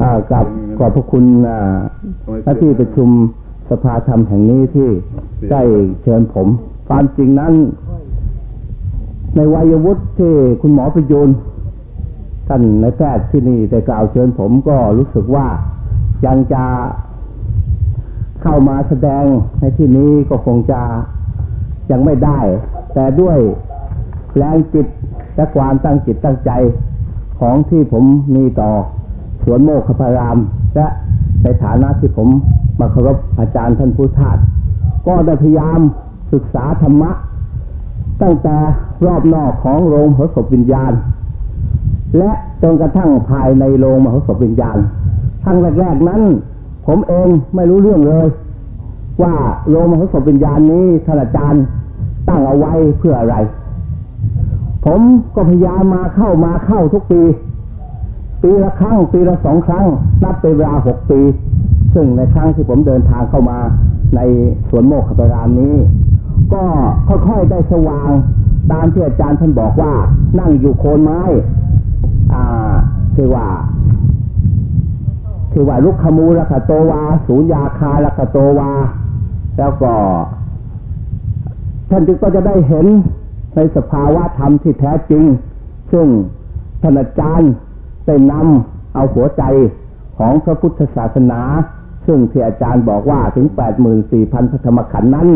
อ่ากับขอบพระคุณหน้าที่ประชุมสภาธรรมแห่งนี้ที่ได้เชิญผม ความจริงนั้น ในวัยวุฒิที่คุณหมอประยูนท่านนายแพทย์ที่นี่ได้กล่าวเชิญผมก็รู้สึกว่ายังจะเข้ามาแสดงในที่นี้ก็คงจะยังไม่ได้ แต่ด้วยแรงจิตและความตั้งจิตตั้งใจของที่ผมมีต่อ สวนโมกขพาราม และในฐานะที่ผมมาเคารพอาจารย์ท่านพุทธาสก็ได้พยายามศึกษาธรรมะ ตั้งแต่รอบนอกของโรงมหศพวิญญาณ และจนกระทั่งภายในโรงมหศพวิญญาณทั้งแรกๆนั้น ผมเองไม่รู้เรื่องเลย ว่าโรงมหศพวิญญาณนี้ท่านอาจารย์ตั้งเอาไว้เพื่ออะไร ผมก็พยายามมาเข้ามาเข้าทุกปี ปีละครั้ง ปีละสองครั้ง นับเป็นเวลาหกปี ซึ่งในครั้งที่ผมเดินทางเข้ามาในสวนโมกขบรามนี้ ก็ค่อยๆได้สว่าง ตามที่อาจารย์ท่านบอกว่า นั่งอยู่โคนไม้ อ่าคือว่าคือว่าลุกขมูลคโตวาสูญยาคาลคโตวา แล้วก็ ท่านจึงก็จะได้เห็นในสภาวะธรรมที่แท้จริง ซึ่งท่านอาจารย์ ได้นำเอาหัวใจของพระพุทธศาสนา ซึ่งที่อาจารย์บอกว่าถึง 84,000พระธรรมขันธ์นั้น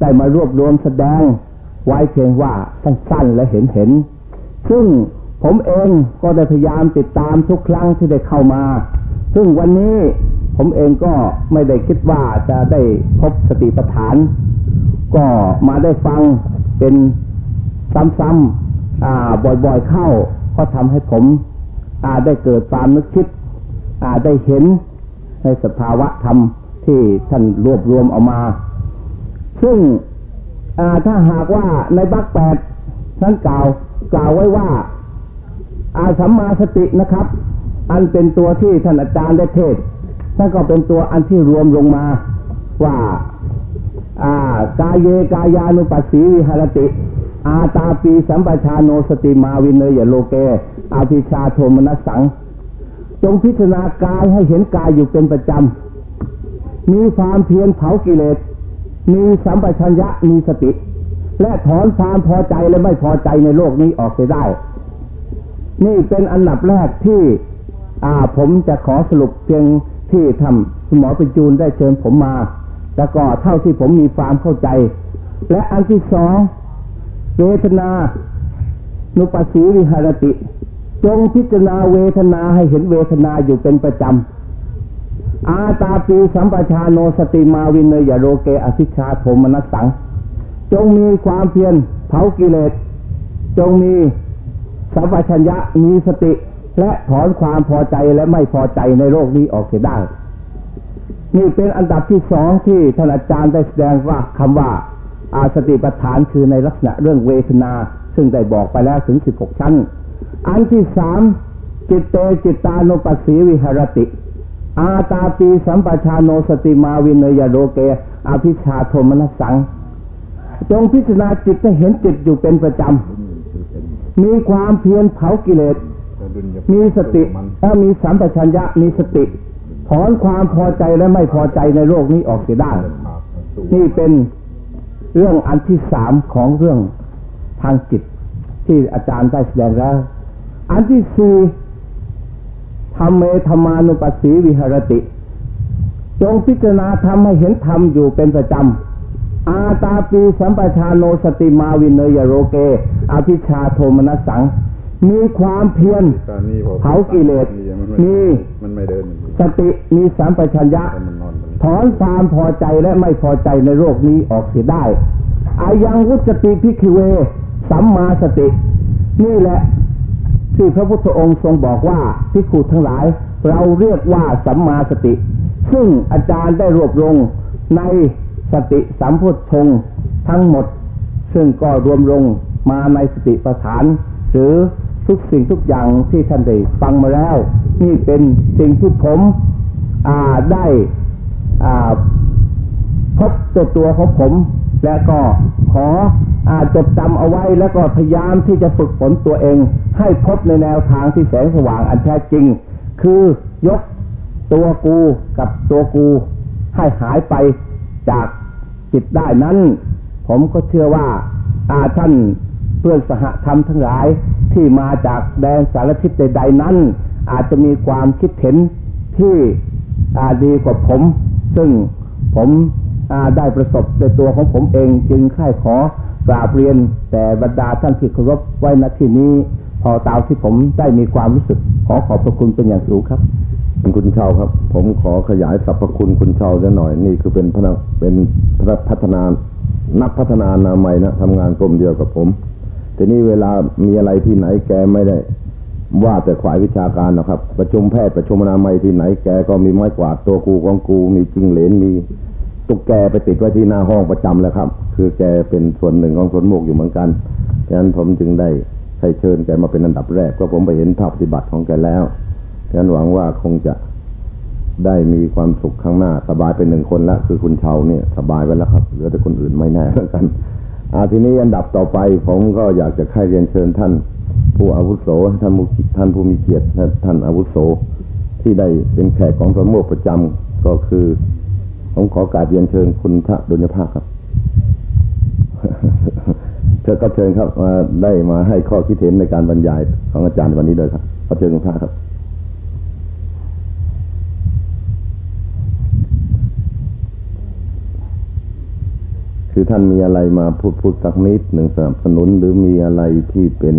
ได้มารวบรวมแสดงไว้เพียงว่าสั้นๆและเห็นเห็นๆซึ่งผมเองก็ได้พยายามติดตามทุกครั้งที่ได้เข้ามา ซึ่งวันนี้ผมเองก็ไม่ได้คิดว่าจะได้พบสติปัฏฐาน ก็มาได้ฟังเป็นซ้ำๆบ่อยๆเข้า ก็ทำให้ผม อ่าได้เกิดความนึกคิดอ่าได้เห็นในสภาวะธรรมที่ท่านรวบรวมออกมา ซึ่งถ้าหากว่าในบักแปดนั้นกล่าวกล่าวไว้ว่า อาสัมมาสตินะครับ อันเป็นตัวที่ท่านอาจารย์ได้เทศน์นั่นก็เป็นตัวอันที่รวมลงมาว่าอ่ากายเยกายานุปัสสีวิหารติ อาตาปีสัมปชาโนสติมาวินเนยโลเก อาภิชาโทมนัสสัง จงพิจารณากายให้เห็นกายอยู่เป็นประจำ มีความเพียรเผากิเลส มีสัมปชัญญะมีสติ และถอนความพอใจและไม่พอใจในโลกนี้ออกไปได้ นี่เป็นอันดับแรกที่อ่าผมจะขอสรุปเพียงที่ทำคุณหมอประจูนได้เชิญผมมา แล้วก็เท่าที่ผมมีความเข้าใจ และอันที่สองเวทนานุปัสสีวิหารติ จงพิจารณาเวทนาให้เห็นเวทนาอยู่เป็นประจำ อาตาปีสัมปชาโนสติมาวินเนยโรเกอภิชาโทมนัสสัง จงมีความเพียรเผากิเลส จงมีสัมปชัญญะมีสติและถอนความพอใจและไม่พอใจในโลกนี้ออกเสียได้ นี่เป็นอันดับที่สองที่ท่านอาจารย์ได้แสดงว่าคำว่าอาสติปัฏฐานคือในลักษณะเรื่องเวทนา ซึ่งได้บอกไปแล้วถึง 16 ชั้น อันที่สามจิตเตจิตตานุปัสสีวิหรติ อาตาปีสัมปชาโนสติมาวินยโรเก อภิชาโทมนัสสัง จงพิจารณาจิตให้เห็นจิตอยู่เป็นประจำ มีความเพียรเผากิเลส มีสติถ้ามีสัมปชัญญะมีสติ ถอนความพอใจและไม่พอใจในโลกนี้ออกเสียได้ นี่เป็นเรื่องอันที่สามของเรื่องทางจิตที่อาจารย์ได้แสดงแล้ว อันที่สี่ธรรมเมธรรมานุปัสสีวิหรติ จงพิจารณาธรรมให้เห็นธรรมอยู่เป็นประจำ อาตาปีสัมปชาโนสติมาวินเนยโรเก อภิชาโทมนัสสัง มีความเพียรตอนนี้พอเผากิเลสมันมีมันไม่เดินสติมีสัมปชัญญะมันนอนมันถอนความพอใจและไม่พอใจในโลกนี้ออกเสียได้อายังวุสติพิคิเว สัมมาสติ นี่แหละ ที่พระพุทธองค์ทรงบอกว่าพิคูทั้งหลาย เราเรียกว่าสัมมาสติ ซึ่งอาจารย์ได้รวบรวมในสติสัมพุทธงทั้งหมด ซึ่งก็รวมลงมาในสติปัฏฐาน หรือทุกสิ่งทุกอย่างที่ท่านได้ฟังมาแล้ว นี่เป็นสิ่งที่ผมได้พบตัวตัวของผม และก็ขอ จดจำเอาไว้แล้วก็พยายามที่จะฝึกฝนตัวเอง ให้พบในแนวทางที่แสงสว่างอันแท้จริง คือยกตัวกูกับตัวกู ให้หายไปจากจิตได้นั้น ผมก็เชื่อว่าอาท่านเพื่อนสหธรรมทั้งหลายที่มาจากแดนสารทิศใดๆนั้น อาจจะมีความคิดเห็นที่อาดีกว่าผม ซึ่งผมอาได้ประสบในตัวของผมเองจึงค่ายขอ กราบเรียนแต่บรรดาท่านที่เคารพไว้ณที่นี้ พอตามที่ผมได้มีความรู้สึก ขอขอบพระคุณเป็นอย่างสูงครับคุณเชาวครับ ผมขอขยายสรรพคุณคุณเชาวจะหน่อยนี่คือเป็นพนักเป็นพนักพัฒนานักพัฒนานาใหมัยนะทำงานกรมเดียวกับผมแต่นี่เวลามีอะไรที่ไหนแกไม่ได้ ว่าแต่ฝ่ายวิชาการนะครับ ประชุมแพทย์ประชุมนามัยที่ไหนแกก็มีไม้กวาดตัวกูของกู มีจิงเหลนมี ตุ๊กแกไปติดไว้ที่หน้าห้องประจำแล้วครับ คือแกเป็นส่วนหนึ่งของสวนโมกอยู่เหมือนกันฉะนั้นผมจึงได้ให้เชิญแกมาเป็นอันดับแรกเพราะผมไปเห็นภาพปฏิบัติของแกแล้วฉะนั้นหวังว่าคงจะได้มีความสุขข้างหน้า สบายเป็นหนึ่งคนแล้วคือคุณเชาเนี่ยสบายไปแล้วครับเหลือแต่คนอื่นไม่แน่แล้วกันอาทีนี้อันดับต่อไปผมก็อยากจะใครเรียนเชิญท่าน ผู้อาวุโสท่านผู้ท่านผู้มีเกียรติท่านอาวุโสที่ได้เป็นแขกของสมโมกประจำก็คือ ผมขอการเรียนเชิญคุณพระดุลยภาคครับ เชิญก็เชิญครับมาได้มาให้ข้อคิดเห็นในการบรรยายของอาจารย์วันนี้เลยครับขอเชิญคุณพระครับคือท่านมีอะไรมาพูดพูดสักนิดหนึ่งสนับสนุนหรือมีอะไรที่เป็น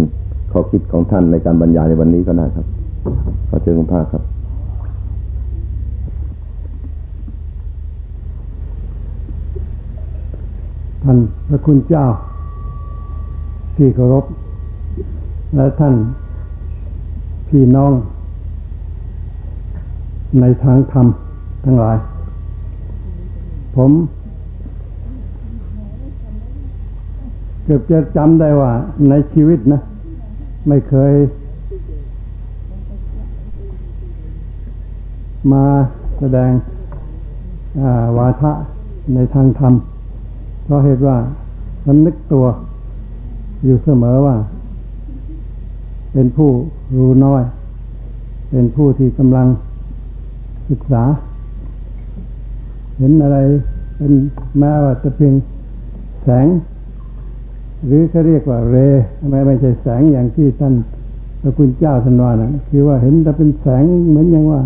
ข้อคิดของท่านในการบรรยายในวันนี้ก็ได้ครับขอเชิญคุณภาคครับ ท่านพระคุณเจ้า ที่เคารพ และท่านพี่น้อง ในทางธรรมทั้งหลาย ผมเกือบจะจำได้ว่าในชีวิตนะ ไม่เคย มาแสดงาวาทะในทางธรรม เพราะเหตุว่ามันนึกตัวอยู่เสมอว่า เป็นผู้รู้น้อย เป็นผู้ที่กำลังศึกษา เห็นอะไรเป็นแม้ว่าจะเพียงแสง หรือเขาเรียกว่าเรทำไมไม่ใช่แสงอย่างที่ท่านพระคุณเจ้าท่านว่านะคือว่าเห็นแต่เป็นแสงเหมือนอย่างว่า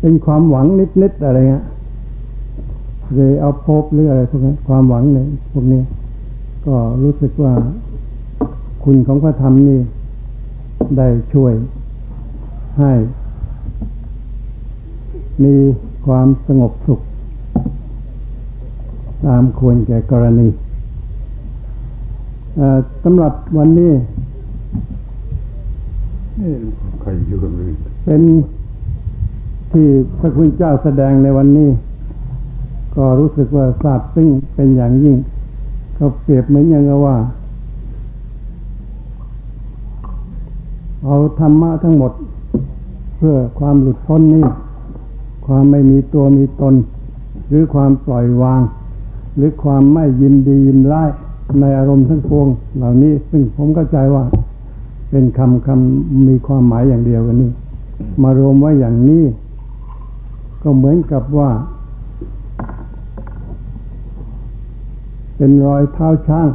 เป็นความหวังนิดๆอะไรเงี้ย เลยเอาพบหรืออะไรพวกนั้นความหวังในพวกนี้ ก็รู้สึกว่าคุณของพระธรรมนี่ได้ช่วยให้ มีความสงบสุข ตามควรแก่กรณีเอ่อสำหรับวันนี้ใครอยู่เลยเป็นที่พระคุณเจ้าแสดงในวันนี้ ก็รู้สึกว่าทราบซึ้งเป็นอย่างยิ่งเขาเปรียบเหมือนอย่างว่า เอาธรรมะทั้งหมด เพื่อความหลุดพ้นนี้ความไม่มีตัวมีตน หรือความปล่อยวาง หรือความไม่ยินดียินร้ายในอารมณ์ทั้งปวง เหล่านี้ซึ่งผมเข้าใจว่า เป็นคำคำมีความหมายอย่างเดียวกันนี้มารวมไว้อย่างนี้ ก็เหมือนกับว่า เป็นรอยเท้าช้าง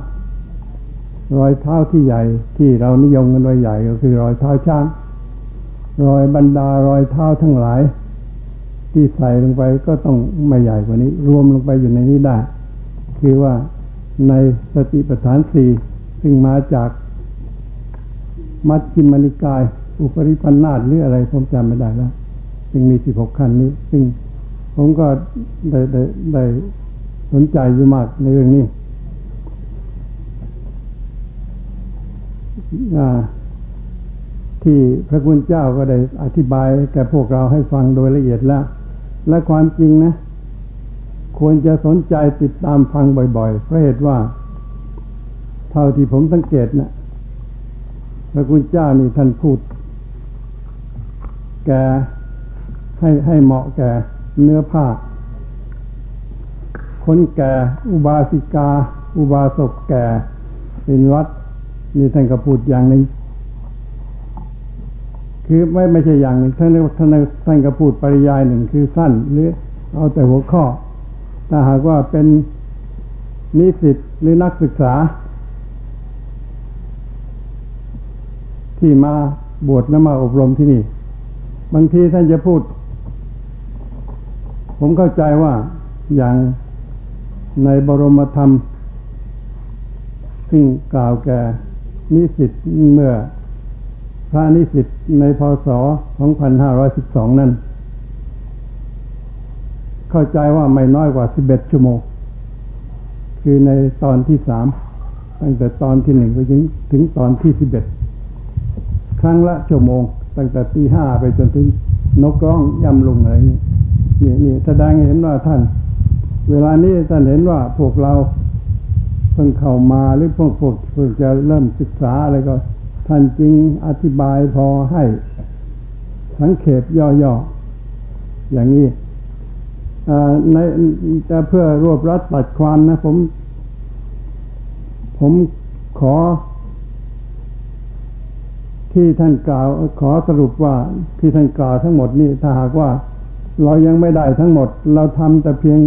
รอยเท้าที่ใหญ่ ที่เรานิยมกันว่าใหญ่ก็คือรอยเท้าช้าง รอยบรรดารอยเท้าทั้งหลาย ที่ใส่ลงไปก็ต้องไม่ใหญ่กว่านี้ รวมลงไปอยู่ในนี้ได้ คือว่าในสติปัฏฐานสี่ซึ่งมาจากมัชฌิมานิกาย อุปริปันธาตหรืออะไรผมจำไม่ได้แล้วจึงมีสิบหกขั้นนี้ ซึ่งผมก็ได้ได้ได้ สนใจอยู่มากในเรื่องนี้ที่พระคุณเจ้าก็ได้อธิบายแก่พวกเราให้ฟังโดยละเอียดแล้ว และความจริงนะ ควรจะสนใจติดตามฟังบ่อยๆ เพราะเหตุว่า เท่าที่ผมสังเกตนะพระคุณเจ้านี่ท่านพูด แกให้ให้เหมาะแก่เนื้อผ้า คนแก่ อุบาสิกา อุบาสกแก่เป็นวัดนี่ท่านก็พูดอย่างหนึ่งคือไม่ไม่ใช่อย่างหนึ่งท่านท่านท่านก็พูดปริยายหนึ่งคือสั้นหรือเอาแต่หัวข้อ ถ้าหากว่าเป็นนิสิตหรือนักศึกษา ที่มาบวชและมาอบรมที่นี่ บางทีท่านจะพูด ผมเข้าใจว่าอย่าง ในบรมธรรม ซึ่งกล่าวแก่นิสิตเมื่อพระนิสิตในพศ 2512 นั้น เข้าใจว่าไม่น้อยกว่า 11 ชั่วโมง คือในตอนที่สามตั้งแต่ตอนที่หนึ่งไปถึงถึงตอนที่ 11 ครั้งละชั่วโมง ตั้งแต่ตีห้าไปจนถึงนกร้องย่ำลุงอะไรนี่นี่นี่แสดงเห็นว่าท่าน เวลานี้ท่านเห็นว่าพวกเราเพิ่งเข้ามาหรือพวกพวกเพิ่งจะเริ่มศึกษาอะไรก็ ท่านจึงอธิบายพอให้ สังเขปย่อๆอย่างนี้ในแต่เพื่อรวบรัดตัดความนะ ผม ผมขอ ที่ท่านกล่าว ขอสรุปว่าที่ท่านกล่าวทั้งหมดนี่ถ้าหากว่า เรายังไม่ได้ทั้งหมด เราทำแต่เพียง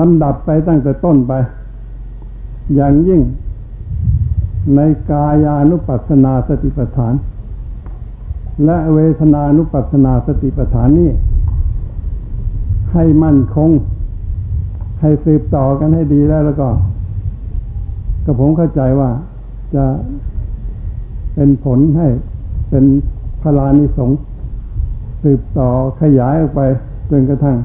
ลำดับไปตั้งแต่ต้นไป อย่างยิ่ง ในกายานุปัสสนาสติปัฏฐาน และเวทนานุปัสสนาสติปัฏฐานนี้ให้มั่นคง ให้สืบต่อกันให้ดีแล้วแล้วก็ก็ผมเข้าใจว่าจะเป็นผลให้เป็นพลานิสงสืบต่อขยายออกไปจนกระทั่ง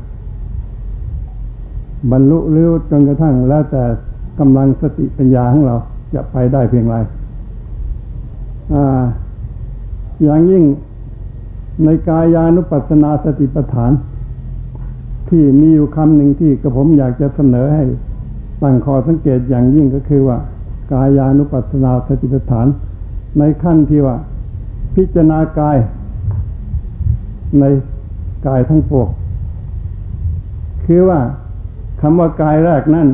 บรรลุหรือจนกระทั่งแล้วแต่กำลังสติปัญญาของเราจะไปได้เพียงไรออย่างยิ่งในกายานุปัสสนาสติปัฏฐาน ที่มีอยู่คำหนึ่งที่กระผมอยากจะเสนอให้ตั้งข้อสังเกตอย่างยิ่งก็คือว่า กายานุปัสสนาสติปัฏฐาน ในขั้นที่ว่า พิจารณากาย ในกายทั้งปวงคือว่า คำว่ากายแรกนั่น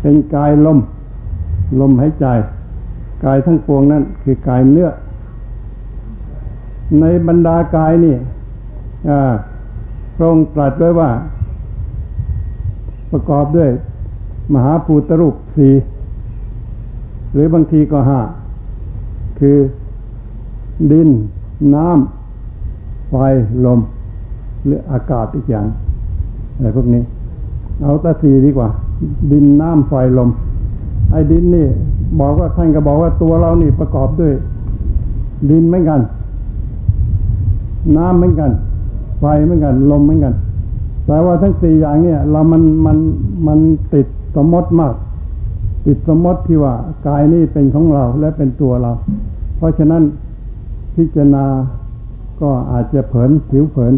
เป็นกายลม ลมหายใจ กายทั้งปวงนั่นคือกายเนื้อ ในบรรดากายนี่พระองค์ตรัสไว้ว่า ประกอบด้วย มหาภูตรูปสี่หรือบางทีก็ห้าคือดิน น้ำไฟลม หรืออากาศอีกอย่างอะไรพวกนี้ เอาแตะสีดีกว่า ดินน้ำไฟลม ไอ้ดินนี่ บอกว่าท่านก็บอกว่าตัวเรานี่ประกอบด้วย ดินเหมือนกัน น้ำเหมือนกัน ไฟเหมือนกัน ลมเหมือนกัน แต่ว่าทั้งสี่อย่างเนี่ย เรามันมันมันติดสมมติมาก ติดสมมติที่ว่ากายนี่เป็นของเราและเป็นตัวเรา เพราะฉะนั้นพิจารณาก็อาจจะเผินผิวเผิน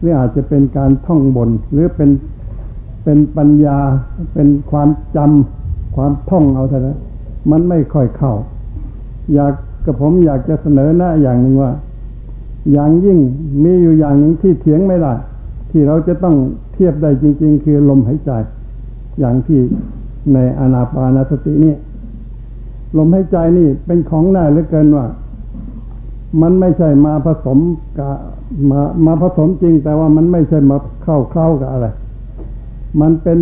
หรืออาจจะเป็นการท่องบนหรือเป็น เป็นปัญญาเป็นความจำความท่องเอาเท่านั้นมันไม่ค่อยเข้า อยากกับผมอยากจะเสนอหน้าอย่างหนึ่งว่า อย่างยิ่งมีอยู่อย่างหนึ่งที่เถียงไม่ได้ ที่เราจะต้องเทียบได้จริง ๆ คือลมหายใจ อย่างที่ในอนาปานสตินี่ลมหายใจนี่เป็นของแน่เหลือเกินว่า มันไม่ใช่มาผสมกับมามาผสมจริง แต่ว่ามันไม่ใช่มาเข้าเข้ากับอะไร มันเป็น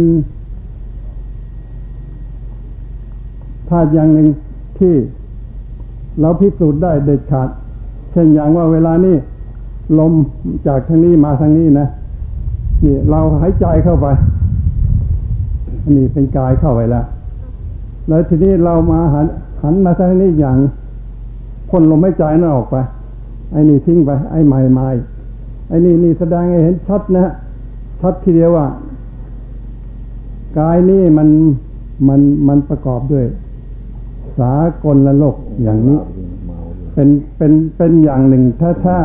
ธาตุอย่างหนึ่งที่เราพิสูจน์ได้เด็ดขาด เช่นอย่างว่าเวลานี้ลมจากทางนี้มาทางนี้นะนี่เราหายใจเข้าไปอันนี้เป็นกายเข้าไปแล้ว แล้วทีนี้เรามาหันหันมาทางนี้อย่างพ่นลมหายใจนั่นออกไป ไอ้นี่ทิ้งไป ไอ้ใหม่มาอีกไอ้นี่นี่แสดงให้เห็นชัดนะฮะชัดทีเดียวว่า กายนี่มันมันมันประกอบด้วย สากลละโลกอย่างนี้ เป็นเป็นเป็นอย่างหนึ่งถ้าถ้า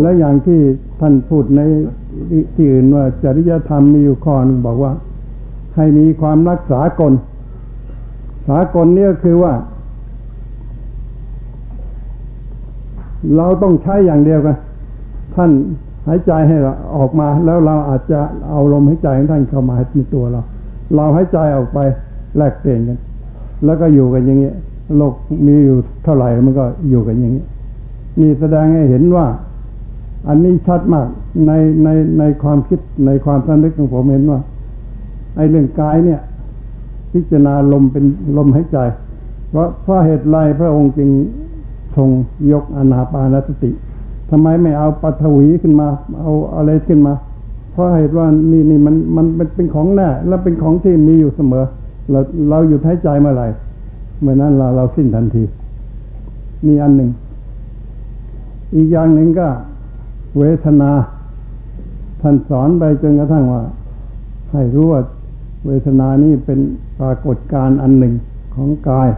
แล้วอย่างที่ท่านพูดในที่อื่นว่าจริยธรรมมีอยู่ข้อนึงบอกว่า ให้มีความรักษากล สากลเนี่ยคือว่า เราต้องใช้อย่างเดียวกันท่าน หายใจให้เราออกมาแล้วเราอาจจะเอาลมหายใจของท่านเข้ามาในตัวเรา เราหายใจออกไปแลกเปลี่ยนกัน แล้วก็อยู่กันอย่างเงี้ยโลกมีอยู่เท่าไหร่มันก็อยู่กันอย่างเงี้ยนี่แสดงให้เห็นว่า อันนี้ชัดมากในในในความคิดในความสำนึกของผมเห็นว่าไอ้เรื่องกายเนี่ย พิจารณาลมเป็นลมหายใจ เพราะเพราะเหตุไรพระองค์จึงทรงยกอนาปานสติ ทำไมไม่เอาปัทวีขึ้นมา เอาอะไรขึ้นมา เพราะเหตุว่านี่นี่มันมันเป็นของแน่และเป็นของที่มีอยู่เสมอ เราเราหยุดหายใจเมื่อไหร่เมื่อนั้นเราเราสิ้นทันทีนี่อันหนึ่ง อีกอย่างหนึ่งก็ เวทนาท่านสอนไปจนกระทั่งว่า ให้รู้ว่าเวทนานี้เป็นปรากฏการณ์อันหนึ่งของกาย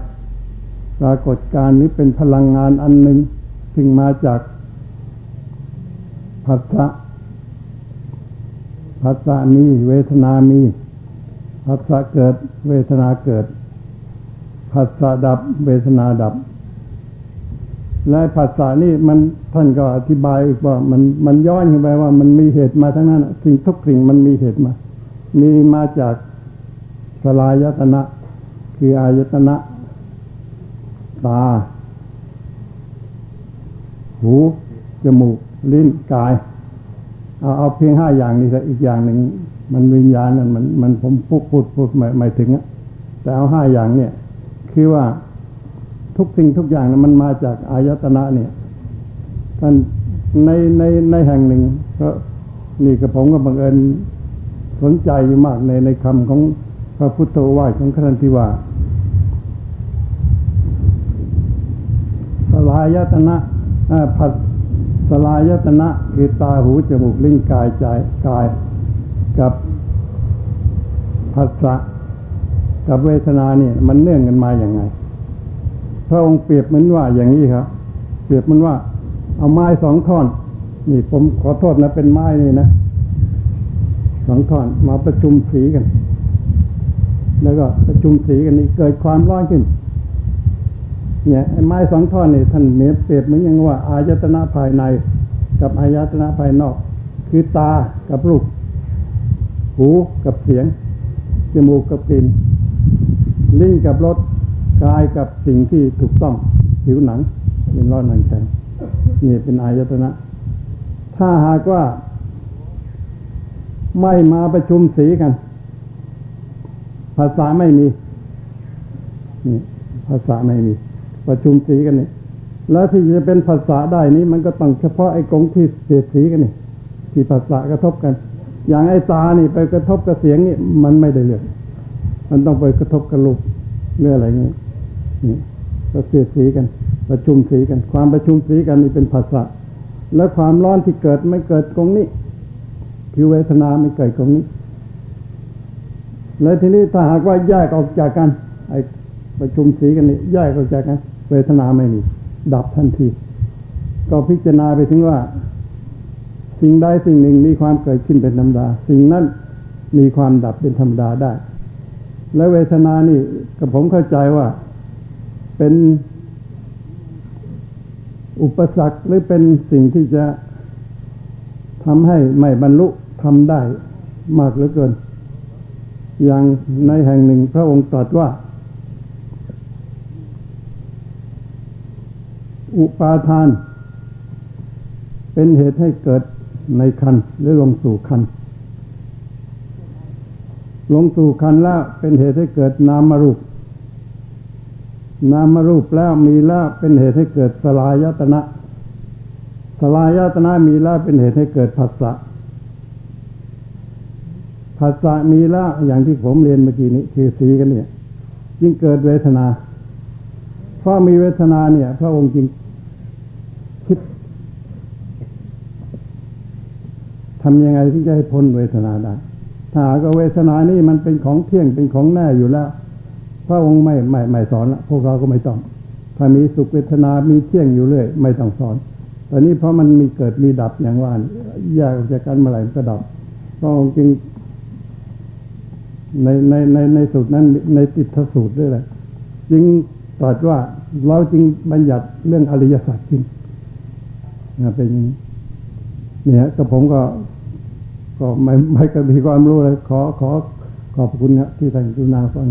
ปรากฏการณ์นี้เป็นพลังงานอันหนึ่งซึ่งมาจาก ผัสสะผัสสะมีเวทนามีผัสสะเกิด เวทนาเกิดผัสสะดับ เวทนาดับ และภาษานี่มันท่านก็อธิบายอีกว่ามันมันย้อนขึ้นไปว่ามันมีเหตุมาทั้งนั้นสิ่งทุกสิ่งมันมีเหตุมา มีมาจากสลายตนะ คืออายตนะ ตา หู จมูก ลิ้นกาย เอาเอาเพียงห้าอย่างนี้สักอีกอย่างหนึ่งมันวิญญาณนั่นมันมันผมพูดพูดพูดไม่ไม่ถึงอะแต่เอาห้าอย่างเนี่ย คือว่าทุกสิ่งทุกอย่างนะมันมาจากอายตนะเนี่ยท่านในในในแห่งหนึ่งก็นี่กับผมก็บังเอิญสนใจอยู่มากในในคำของพระพุทธโอวาทของครันติว่าสลายตนะอ่าผัสส สลายตนะคือตาหูจมูกลิ้นกายใจกาย กับผัสสะกับเวทนาเนี่ยมันเนื่องกันมาอย่างไงพระองค์เปรียบเหมือนว่าอย่างนี้ครับ เปรียบเหมันว่า เอาไม้สองท่อน นี่ผมขอโทษนะเป็นไม้นี่นะสองท่อนมาประชุมสีกัน แล้วก็ประชุมสีกันนี่เกิดความร้อนขึ้น เนี่ยไม้สองท่อนนี่ท่านเมียเปรียบเหมือนอย่างว่า อายตนะภายใน กับอายตนะภายนอก คือตากับรูปหูกับเสียงจมูกกับกลิ่นลิ้นกับรสกายกับสิ่งที่ถูกต้องผิวหนังเป็นร้อนหนังแข็งนี่เป็นอายตนะ ถ้าหากว่า ไม่มาประชุมสีกัน ภาษาไม่มีนี่ภาษาไม่มี ประชุมสีกันนี่แล้วที่จะเป็นภาษาได้นี้มันก็ต้องเฉพาะไอ้กงที่เสียสีกันนี่ที่ภาษากระทบกัน อย่างไอ้ตานี่ไปกระทบกับเสียงนี่มันไม่ได้เรื่องมันต้องไปกระทบกับรูปเรื่องอะไรเงี้ยนี่ก็เสียสีกัน ประชุมสีกัน ความประชุมสีกันนี่เป็นภาษาแล้วความร้อนที่เกิดไม่เกิดตรงนี้คือเวทนาไม่เกิดตรงนี้ แล้วทีนี้ถ้าหากว่าแยกออกจากกันไอ้ประชุมสีกันนี่แยกออกจากกัน เวทนาไม่มี ดับทันที ก็พิจารณาไปถึงว่า สิ่งใดสิ่งหนึ่งมีความเกิดขึ้นเป็นธรรมดา สิ่งนั้นมีความดับเป็นธรรมดาได้ และเวทนานี่กับผมเข้าใจว่าเป็นอุปสรรคหรือเป็นสิ่งที่จะทำให้ไม่บรรลุทำได้มากเหลือเกิน อย่างในแห่งหนึ่งพระองค์ตรัสว่า อุปาทาน เป็นเหตุให้เกิดในคันหรือลงสู่คัน ลงสู่คันแล้วเป็นเหตุให้เกิดนามรูป นามรูปแล้วมีแล้วเป็นเหตุให้เกิดสลายตนะสลายตนะมีแล้วเป็นเหตุให้เกิดผัสสะผัสสะมีแล้วอย่างที่ผมเรียนเมื่อกี้นี้คือสีกันเนี่ยจึงเกิดเวทนาเพราะมีเวทนาเนี่ย พระองค์จึงคิด ทำยังไงที่จะให้พ้นเวทนาได้ถ้าหากว่าเวทนานี่มันเป็นของเที่ยงเป็นของแน่อยู่แล้ว พระองค์ไม่ไม่ไม่สอนละพวกเราก็ไม่ต้อง ถ้ามีสุขเวทนา มีเที่ยงอยู่เรื่อยไม่ต้องสอนตอนนี้เพราะมันมีเกิดมีดับอย่างว่าแยกออกจากกันเมื่อไหร่มันก็ดับพระองค์จึงในในในในสูตรนั้นในติดทสูตรด้วยแหละจึงตรัสว่าเราจึงบัญญัติเรื่องอริยสัจจริงนะเป็นอย่างนี้เนี่ยกับผมก็ ก็ไม่ไม่ก็มีความรู้เลยขอขอขอบคุณนะที่ท่านกรุณาฟัง